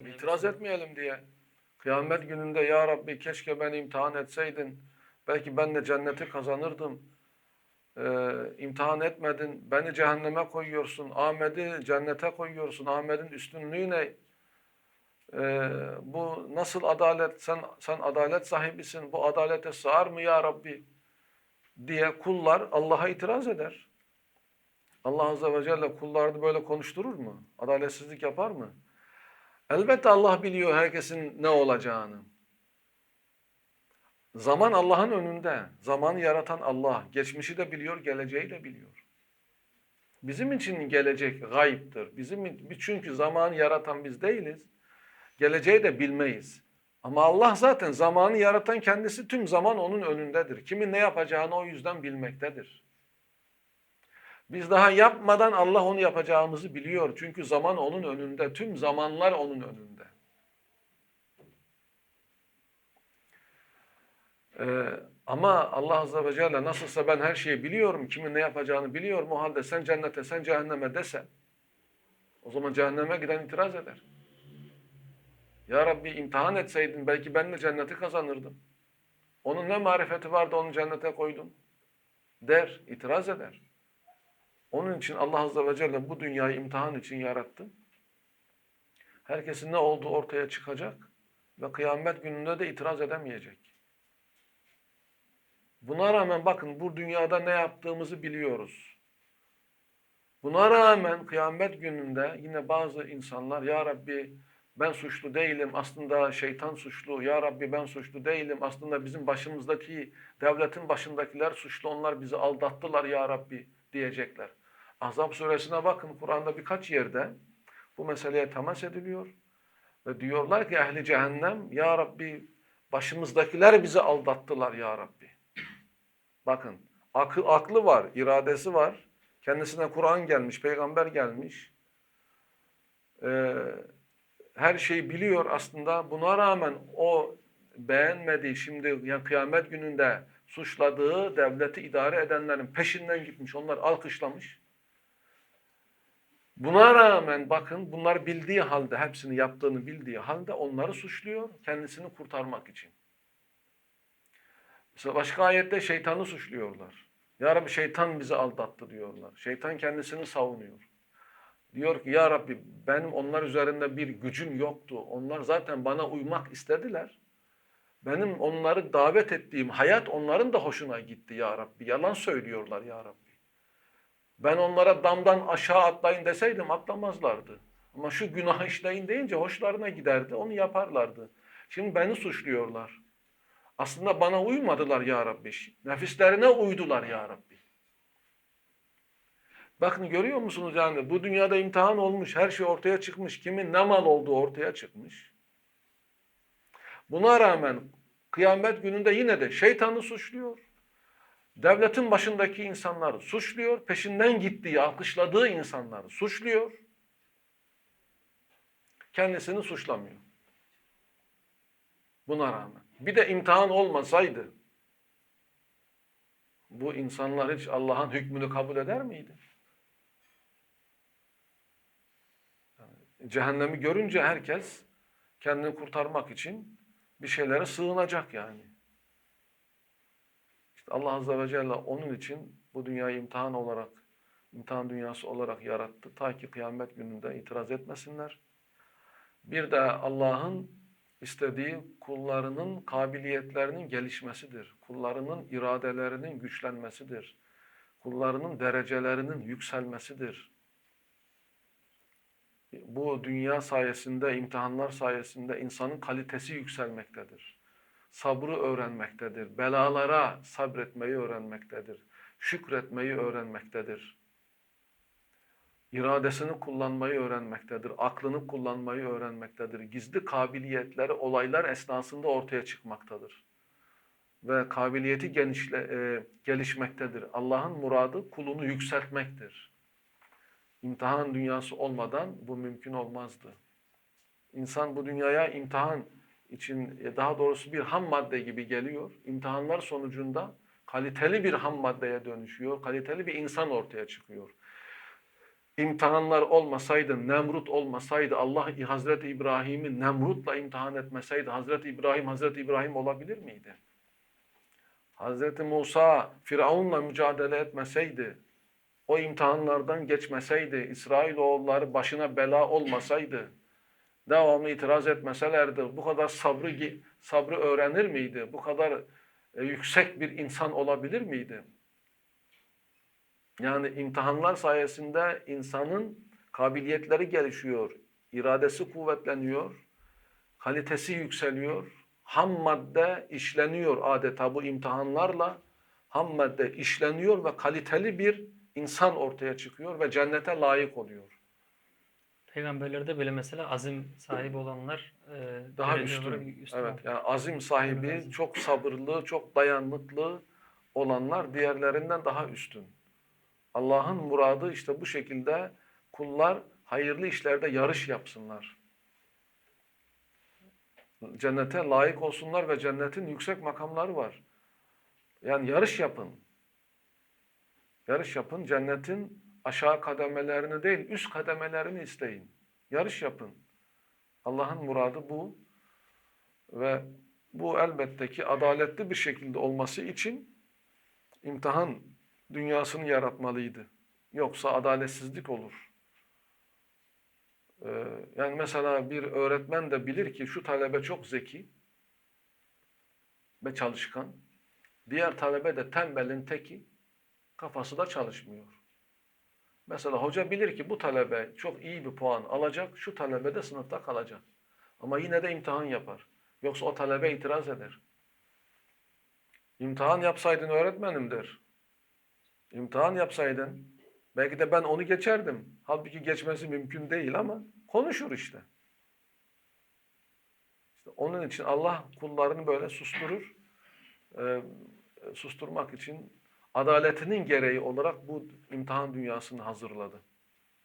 İtiraz etmeyelim diye. Kıyamet gününde ya Rabbi keşke beni imtihan etseydin. Belki ben de cenneti kazanırdım. Ee, imtihan etmedin. Beni cehenneme koyuyorsun. Ahmet'i cennete koyuyorsun. Ahmet'in üstünlüğü ne? Ee, bu nasıl adalet? Sen, sen adalet sahibisin. Bu adalete sığar mı ya Rabbi? Diye kullar Allah'a itiraz eder. Allah Azze ve Celle kullarını böyle konuşturur mu? Adaletsizlik yapar mı? Elbette Allah biliyor herkesin ne olacağını. Zaman Allah'ın önünde. Zamanı yaratan Allah. Geçmişi de biliyor, geleceği de biliyor. Bizim için gelecek gayiptir. Bizim çünkü zamanı yaratan biz değiliz. Geleceği de bilmeyiz. Ama Allah zaten zamanı yaratan kendisi tüm zaman onun önündedir. Kimin ne yapacağını o yüzden bilmektedir. Biz daha yapmadan Allah onu yapacağımızı biliyor. Çünkü zaman onun önünde. Tüm zamanlar onun önünde. Ee, ama Allah Azze ve Celle nasılsa ben her şeyi biliyorum, kimin ne yapacağını biliyorum. O halde sen cennete, sen cehenneme dese, o zaman cehenneme giden itiraz eder. Ya Rabbi imtihan etseydin belki ben de cenneti kazanırdım. Onun ne marifeti vardı onu cennete koydun der, itiraz eder. Onun için Allah Azze ve Celle bu dünyayı imtihan için yarattı. Herkesin ne olduğu ortaya çıkacak ve kıyamet gününde de itiraz edemeyecek. Buna rağmen bakın bu dünyada ne yaptığımızı biliyoruz. Buna rağmen kıyamet gününde yine bazı insanlar Ya Rabbi ben suçlu değilim aslında şeytan suçlu. Ya Rabbi ben suçlu değilim aslında bizim başımızdaki devletin başındakiler suçlu onlar bizi aldattılar Ya Rabbi diyecekler. Azap suresine bakın Kur'an'da birkaç yerde bu meseleye temas ediliyor. Ve diyorlar ki ehli cehennem Ya Rabbi başımızdakiler bizi aldattılar Ya Rabbi. Bakın aklı, aklı var, iradesi var. Kendisine Kur'an gelmiş, peygamber gelmiş. Ee, her şeyi biliyor aslında. Buna rağmen o beğenmediği şimdi yani kıyamet gününde suçladığı devleti idare edenlerin peşinden gitmiş. Onlar alkışlamış. Buna rağmen bakın bunlar bildiği halde, hepsini yaptığını bildiği halde onları suçluyor kendisini kurtarmak için. Mesela başka ayette şeytanı suçluyorlar. Ya Rabbi şeytan bizi aldattı diyorlar. Şeytan kendisini savunuyor. Diyor ki ya Rabbi benim onlar üzerinde bir gücüm yoktu. Onlar zaten bana uymak istediler. Benim onları davet ettiğim hayat onların da hoşuna gitti ya Rabbi. Yalan söylüyorlar ya Rabbi. Ben onlara damdan aşağı atlayın deseydim atlamazlardı. Ama şu günah işleyin deyince hoşlarına giderdi. Onu yaparlardı. Şimdi beni suçluyorlar. Aslında bana uymadılar ya Rabbi. Nefislerine uydular ya Rabbi. Bakın görüyor musunuz yani bu dünyada imtihan olmuş, her şey ortaya çıkmış. Kimin ne mal olduğu ortaya çıkmış. Buna rağmen kıyamet gününde yine de şeytanı suçluyor. Devletin başındaki insanları suçluyor. Peşinden gittiği, alkışladığı insanları suçluyor. Kendisini suçlamıyor. Buna rağmen. Bir de imtihan olmasaydı bu insanlar hiç Allah'ın hükmünü kabul eder miydi? Cehennemi görünce herkes kendini kurtarmak için bir şeylere sığınacak yani. İşte Allah Azze ve Celle onun için bu dünyayı imtihan olarak, imtihan dünyası olarak yarattı. Ta ki kıyamet gününde itiraz etmesinler. Bir de Allah'ın istediği kullarının kabiliyetlerinin gelişmesidir. Kullarının iradelerinin güçlenmesidir. Kullarının derecelerinin yükselmesidir. Bu dünya sayesinde, imtihanlar sayesinde insanın kalitesi yükselmektedir. Sabrı öğrenmektedir. Belalara sabretmeyi öğrenmektedir. Şükretmeyi öğrenmektedir iradesini kullanmayı öğrenmektedir, aklını kullanmayı öğrenmektedir. Gizli kabiliyetleri olaylar esnasında ortaya çıkmaktadır. Ve kabiliyeti genişle, e, gelişmektedir. Allah'ın muradı kulunu yükseltmektir. İmtihan dünyası olmadan bu mümkün olmazdı. İnsan bu dünyaya imtihan için e, daha doğrusu bir ham madde gibi geliyor. İmtihanlar sonucunda kaliteli bir ham maddeye dönüşüyor, kaliteli bir insan ortaya çıkıyor. imtihanlar olmasaydı, Nemrut olmasaydı, Allah Hazreti İbrahim'i Nemrut'la imtihan etmeseydi, Hazreti İbrahim, Hazreti İbrahim olabilir miydi? Hazreti Musa Firavun'la mücadele etmeseydi, o imtihanlardan geçmeseydi, İsrailoğulları başına bela olmasaydı, devamlı itiraz etmeselerdi, bu kadar sabrı sabrı öğrenir miydi? Bu kadar e, yüksek bir insan olabilir miydi? Yani imtihanlar sayesinde insanın kabiliyetleri gelişiyor, iradesi kuvvetleniyor, kalitesi yükseliyor, ham madde işleniyor adeta bu imtihanlarla ham madde işleniyor ve kaliteli bir insan ortaya çıkıyor ve cennete layık oluyor. Peygamberlerde böyle mesela azim sahibi olanlar e, Daha üstün. üstün Evet, yani azim sahibi, azim. çok sabırlı, çok dayanıklı olanlar diğerlerinden daha üstün. Allah'ın muradı işte bu şekilde kullar hayırlı işlerde yarış yapsınlar. Cennete layık olsunlar ve cennetin yüksek makamları var. Yani yarış yapın. Yarış yapın. Cennetin aşağı kademelerini değil, üst kademelerini isteyin. Yarış yapın. Allah'ın muradı bu. Ve bu elbette ki adaletli bir şekilde olması için imtihan dünyasını yaratmalıydı. Yoksa adaletsizlik olur. Ee, yani mesela bir öğretmen de bilir ki şu talebe çok zeki ve çalışkan. Diğer talebe de tembelin teki, kafası da çalışmıyor. Mesela hoca bilir ki bu talebe çok iyi bir puan alacak, şu talebe de sınıfta kalacak. Ama yine de imtihan yapar. Yoksa o talebe itiraz eder. İmtihan yapsaydın öğretmenim der. İmtihan yapsaydın belki de ben onu geçerdim. Halbuki geçmesi mümkün değil ama konuşur işte. İşte onun için Allah kullarını böyle susturur. Ee, susturmak için adaletinin gereği olarak bu imtihan dünyasını hazırladı.